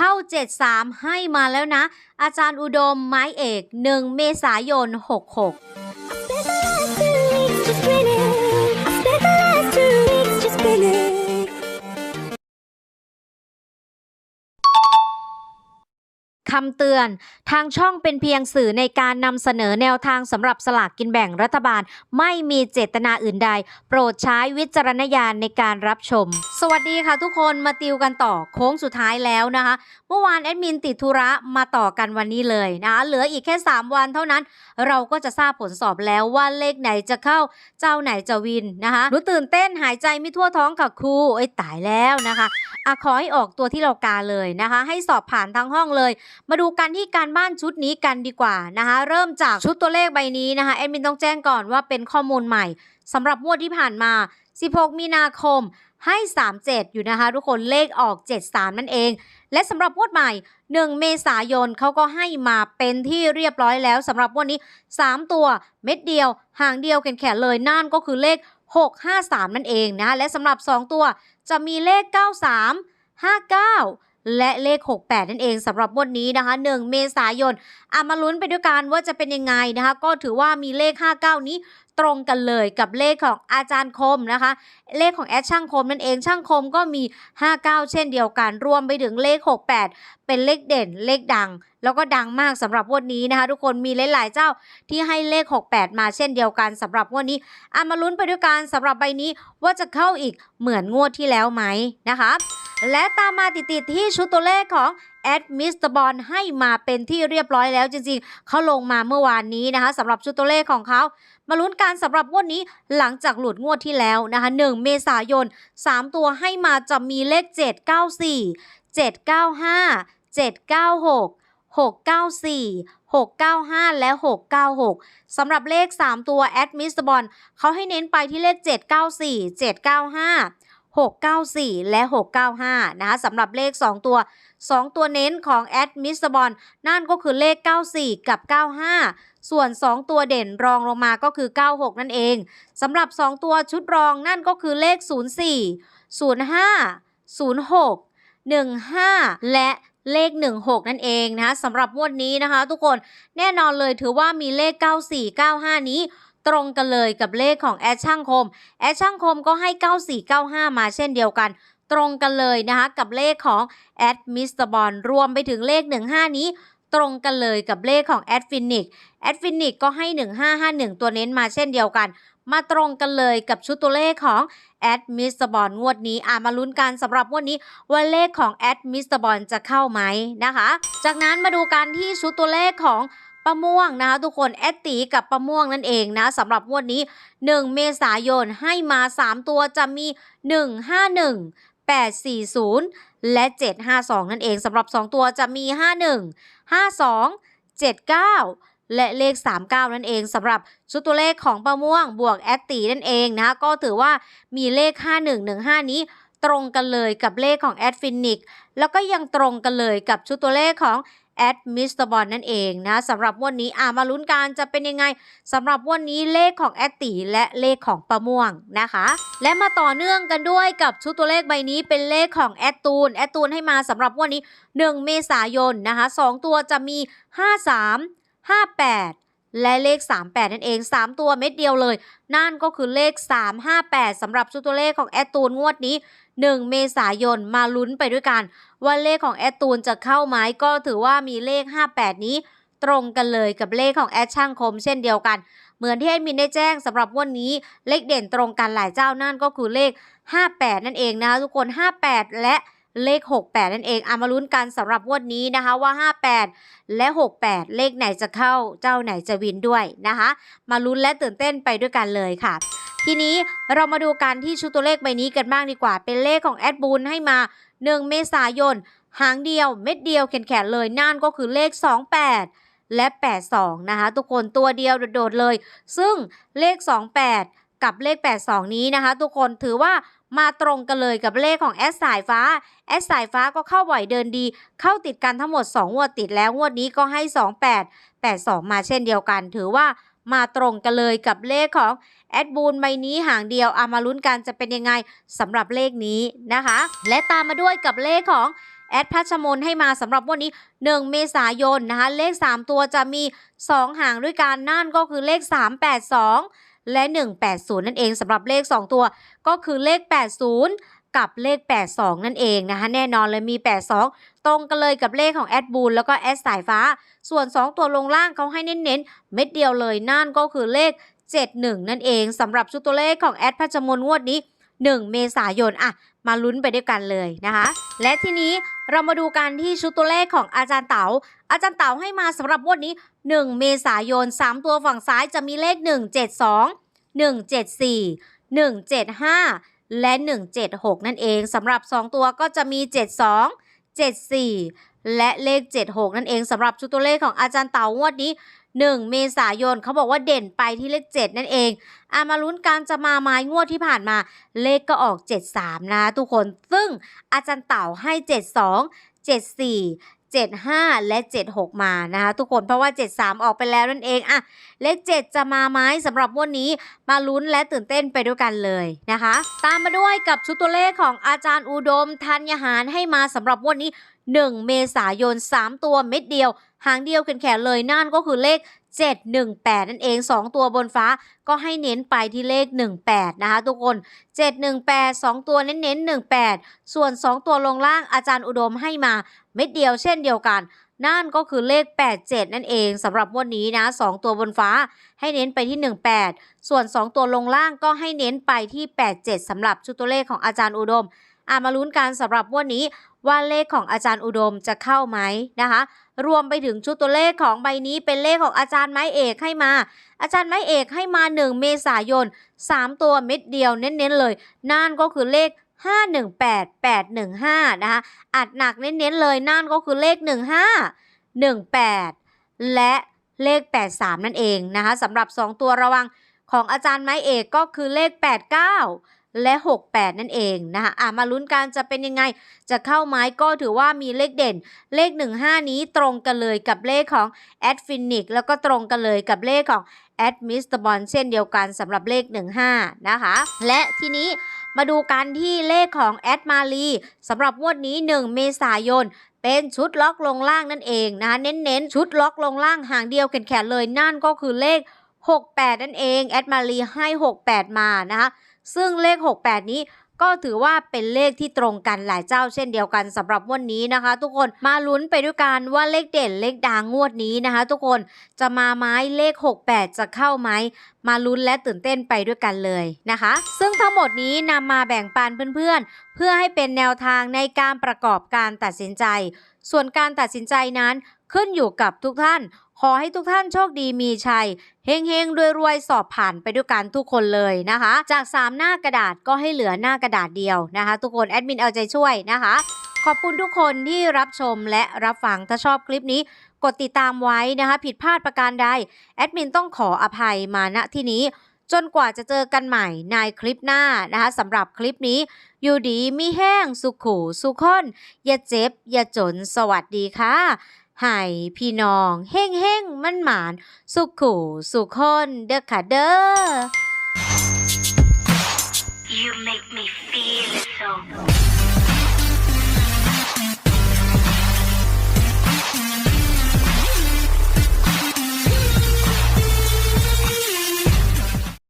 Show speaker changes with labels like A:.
A: เข้า 73 ให้มาแล้วนะ อาจารย์อุดมไม้เอก 1 เมษายน 66 คำเตือน ทางช่องเป็นเพียงสื่อในการนำเสนอแนวทางสำหรับสลากกินแบ่งรัฐบาล ไม่มีเจตนาอื่นใด โปรดใช้วิจารณญาณในการรับชม สวัสดีค่ะทุกคนมาติวกันต่อโค้งสุดท้ายแล้วนะคะ เมื่อวานแอดมินติดธุระมาต่อกันวันนี้เลยนะคะเหลืออีกแค่ 3 วันเท่านั้น เราก็จะทราบผลสอบแล้วว่าเลขไหนจะเข้าเจ้าไหนจะวินนะคะหนูตื่นเต้นหายใจไม่ทั่วท้องกับครูเอ้ตายแล้วนะคะอะขอให้ออกตัวที่เรากาเลยนะคะ ให้สอบผ่านทั้งห้องเลยมาดูกันที่การบ้านชุดนี้กันดีกว่านะคะ เริ่มจากชุดตัวเลขใบนี้นะคะแอดมินต้องแจ้งก่อนว่าเป็นข้อมูลใหม่สำหรับงวดที่ผ่านมา 16 มีนาคมให้ 37 อยู่นะคะ ทุกคนเลขออก 73 นั่นเอง และสำหรับงวดใหม่ 1 เมษายนเขาก็ให้มาเป็นที่เรียบร้อยแล้วสำหรับงวันนี้ 3 ตัวเม็ดเดียวหางเดียวแขนๆเลยนั่นก็คือเลข 653 นั่นเองนะคะและสำหรับ 2 ตัวจะมีเลข 93 59 และเลข 68 นั่นเองสำหรับงวดนี้นะคะ 1 เมษายนอามาลุ้นไปด้วยกันว่าจะเป็นยังไงนะคะ ก็ถือว่ามีเลข 59 นี้ตรงกันเลยกับเลขของอาจารย์คมนะคะ เลขของแอดช่างคมนั่นเองช่างคมก็มี 59 เช่นเดียวกัน รวมไปถึงเลข 68 เป็นเลขเด่นเลขดัง แล้วก็ดังมากสำหรับวดนี้นะคะ ทุกคนมีหลาย ๆ เจ้าที่ให้เลข 68 มาเช่นเดียวกันสำหรับวดนี้อามาลุ้นไปด้วยกันสำหรับใบนี้ว่าจะเข้าอีกเหมือนงวดที่แล้วไหมนะคะ และตามมาติดๆที่ชุดตัวเลขของแอดมิสเตอร์บอลให้มาเป็นที่เรียบร้อยแล้วจริงๆ เขาลงมาเมื่อวานนี้นะคะสำหรับชุดตัวเลขของเขา มาลุ้นกันสำหรับงวดนี้หลังจากหลุดงวดที่แล้วนะคะ1เมษายน 3 ตัวให้มาจะมีเลข 794 795 796 694 695 และ 696 สำหรับเลข 3 ตัวแอดมิสบอลเขาให้เน้นไปที่เลข 794 795 694 และ 695 นะคะสำหรับเลข 2 ตัว 2 ตัวเน้นของแอดมิสบอลนั่นก็คือเลข 94 กับ 95 ส่วน 2 ตัวเด่นรองลงมาก็คือ 96 นั่นเองสำหรับ 2 ตัวชุดรองนั่นก็คือเลข 04 05 06 15 และเลข 16 นั่นเองนะคะสำหรับงวดนี้นะคะ ทุกคนแน่นอนเลยถือว่ามีเลข 94 95 นี้ ตรงกันเลยกับเลขของแอดช่างคม แอดช่างคมก็ให้ 9495 มาเช่นเดียวกัน ตรงกันเลยนะคะกับเลขของแอดมิสเตอร์บอลรวมไปถึงเลข 15 นี้ตรงกันเลยกับเลขของแอดฟินิกแอดฟินิกก็ให้ 1551 ตัวเน้นมาเช่นเดียวกัน มาตรงกันเลยกับชุดตัวเลขของแอดมิสเตอร์บอลงวดนี้อ่ามาลุ้นกันสำหรับงวดนี้ว่าเลขของแอดมิสเตอร์บอลจะเข้าไหมนะคะ จากนั้นมาดูกันที่ชุดตัวเลขของ ป้าม่วงนะคะทุกคนแอดตีกับป้าม่วงนั่นเองนะสำหรับงวดนี้ 1 เมษายนให้มา 3 ตัวจะมี 151 840 และ 752 นั่นเองสำหรับ 2 ตัวจะมี 51 52 79และเลข 39 นั่นเองสำหรับชุดตัวเลขของป้าม่วงบวกแอดตีนั่นเองนะก็ถือว่ามีเลข 5115 นี้ตรงกันเลยกับเลขของแอดฟินิกแล้วก็ยังตรงกันเลยกับชุดตัวเลขของ แอดมิสเตอร์บอลนั่นเองนะสำหรับวันนี้อ่ามาลุ้นกันจะเป็นยังไงสำหรับวันนี้เลขของแอดตีและเลขของประม่วงนะคะ และมาต่อเนื่องกันด้วยกับชุดตัวเลขใบนี้เป็นเลขของแอดตูนแอดตูนให้มาสำหรับวันนี้ 1 เมษายนนะคะ2ตัวจะมี 53 58และเลข 38 นั่นเอง 3 ตัวเม็ดเดียวเลย นั่นก็คือเลข 358สำหรับชุดตัวเลขของแอดตูนงวดนี้ 1 เมษายนมาลุ้นไปด้วยกัน ว่าเลขของแอดตูนจะเข้าไหมก็ถือว่ามีเลข 58 นี้ตรงกันเลยกับเลขของแอดช่างคมเช่นเดียวกัน เหมือนที่แอดมินได้แจ้งสำหรับวันนี้เลขเด่นตรงกันหลายเจ้านั่นก็คือเลข 58 นั่นเองนะคะทุกคน 58 และเลข 68 นั่นเองเอามาลุ้นกันสำหรับงวดนี้นะคะว่า 58 และ 68 เลขไหนจะเข้าเจ้าไหนจะวินด้วยนะคะ มาลุ้นและตื่นเต้นไปด้วยกันเลยค่ะ ทีนี้เรามาดูกันที่ชุดตัวเลขใบนี้กันบ้างดีกว่า เป็นเลขของแอดบูนให้มา 1 เมษายน หางเดียวเม็ดเดียวแขนๆเลยนั่นก็คือเลข 28 และ 82 นะคะ ทุกคนตัวเดียวโดดๆเลย ซึ่งเลข 28 กับเลข 82 นี้นะคะ ทุกคนถือว่ามาตรงกันเลยกับเลขของแอดสายฟ้า แอดสายฟ้าก็เข้าบ่อยเดินดี เข้าติดกันทั้งหมด 2 งวดติดแล้วงวดนี้ก็ให้ 28 82 มาเช่นเดียวกัน ถือว่า มาตรงกันเลยกับเลขของแอดบูนใบนี้หางเดียวอามาลุ้นกันจะเป็นยังไงสำหรับเลขนี้นะคะ และตามมาด้วยกับเลขของแอดพัชมนให้มาสำหรับวันนี้ 1 เมษายนนะคะเลข 3 ตัวจะมี 2 หางด้วยกันนั่นก็คือเลข 382 และ 180 นั่นเองสำหรับเลข 2 ตัวก็คือเลข 80 กับเลข 82 นั่นเองนะคะ แน่นอนเลยมี 82 ตรงกันเลยกับเลขของแอดบูลแล้วก็แอดสายฟ้า ส่วน 2 ตัวลงล่างเขาให้เน้นๆ เม็ดเดียวเลยนั่นก็คือเลข 71 นั่นเองสำหรับชุดตัวเลขของแอดพัชมนงวดนี้ 1 เมษายนอะมาลุ้นไปด้วยกันเลยนะคะ และทีนี้เรามาดูกันที่ชุดตัวเลขของอาจารย์เต๋า อาจารย์เต๋าให้มาสำหรับงวดนี้ 1 เมษายน 3 ตัวฝั่งซ้ายจะมีเลข 172 174 175 และ 176 นั่นเองสำหรับ 2 ตัวก็จะมี 72 74 และเลข 76 นั่นเองสำหรับชุดตัวเลขของอาจารย์เต๋างวดนี้ 1 เมษายนเขาบอกว่าเด่นไปที่เลข 7 นั่นเองอามาลุ้นการจะมาไม้งวดที่ผ่านมา เลขก็ออก 73 นะทุกคน ซึ่งอาจารย์เต่าให้ 72 74 75 และ 76 มานะคะทุกคนเพราะว่า 73 ออกไปแล้วนั่นเองอะเลข 7 จะมาไหมสำหรับวันนี้มาลุ้นและตื่นเต้นไปด้วยกันเลยนะคะ ตามมาด้วยกับชุดตัวเลขของอาจารย์อุดมธัญหารให้มาสำหรับวันนี้ 1 เมษายน 3 ตัวเม็ดเดียว หางเดียวแขนเลยนั่นก็คือเลข718 นั่นเอง 2 ตัวบนฟ้าก็ให้เน้นไปที่เลข 18 นะคะทุกคน 718 2 ตัวเน้นๆ18 ส่วน 2 ตัวลงล่างอาจารย์อุดมให้มา เม็ดเดียวเช่นเดียวกัน นั่นก็คือเลข 87 นั่นเองสำหรับวันนี้นะ 2 ตัวบนฟ้าให้เน้นไปที่ 18 ส่วน 2 ตัวลงล่างก็ให้เน้นไปที่ 87สำหรับชุดตัวเลขของอาจารย์อุดมอะมาลุ้นกันสำหรับวันนี้ว่าเลขของอาจารย์อุดมจะเข้าไหมนะคะ รวมไปถึงชุดตัวเลขของใบนี้เป็นเลขของอาจารย์ไม้เอกให้มา อาจารย์ไม้เอกให้มา 1 เมษายน 3 ตัวเม็ดเดียวเน้นๆเลย นั่นก็คือเลข 518 815 นะคะ อัดหนักเน้นๆเลยนั่นก็คือเลข 15 18 และเลข 83 นั่นเองนะคะสำหรับ 2 ตัวระวังของอาจารย์ไม้เอกก็คือเลข 89 และ 68 นั่นเองนะคะอะมาลุ้นกันจะเป็นยังไง จะเข้าไหมก็ถือว่ามีเลขเด่น เลข 15 นี้ตรงกันเลยกับเลขของแอดฟินิกแล้วก็ตรงกันเลยกับเลขของแอดมิสเตอร์บอลเช่นเดียวกันสำหรับเลข 15 นะคะ และทีนี้ มาดูกันที่เลขของแอดมาลีสำหรับงวดนี้ 1 เมษายนเป็นชุดล็อกลงล่างนั่นเองนะคะเน้นๆ ชุดล็อกลงล่างหางเดียวแขนๆเลยนั่นก็คือเลข 68 นั่นเอง แอดมาลีให้ 68 มานะคะซึ่งเลข 68 นี้ ก็ถือว่าเป็นเลขที่ตรงกันหลายเจ้าเช่นเดียวกันสำหรับงวันนี้นะคะ ทุกคนมาลุ้นไปด้วยกันว่าเลขเด่นเลขดังงวดนี้นะคะ ทุกคนจะมาไหม้เลข 68 จะเข้าไหมมาลุ้นและตื่นเต้นไปด้วยกันเลยนะคะ ซึ่งทั้งหมดนี้นำมาแบ่งปันเพื่อนๆ เพื่อให้เป็นแนวทางในการประกอบการตัดสินใจ ส่วนการตัดสินใจนั้น ขึ้นอยู่กับทุกท่าน ขอให้ทุกท่านโชคดีมีชัยเฮงเฮงรวยรวยสอบผ่านไปด้วยกันทุกคนเลยนะคะ จาก 3 หน้ากระดาษก็ให้เหลือหน้ากระดาษเดียวนะคะ ทุกคนแอดมินเอาใจช่วยนะคะ ขอบคุณทุกคนที่รับชมและรับฟังถ้าชอบคลิปนี้กดติดตามไว้นะคะ ผิดพลาดประการใดแอดมินต้องขออภัยมาณที่นี้ จนกว่าจะเจอกันใหม่ในคลิปหน้านะคะสำหรับคลิปนี้อยู่ดีมีแห้งสุขูสุขคนอย่าเจ็บ อย่าจนสวัสดีค่ะ ให้พี่น้องเฮ้งเฮ้งมั่นหมาน สุขขู่สุขคนเด้อค่ะเด้อ You make me feel so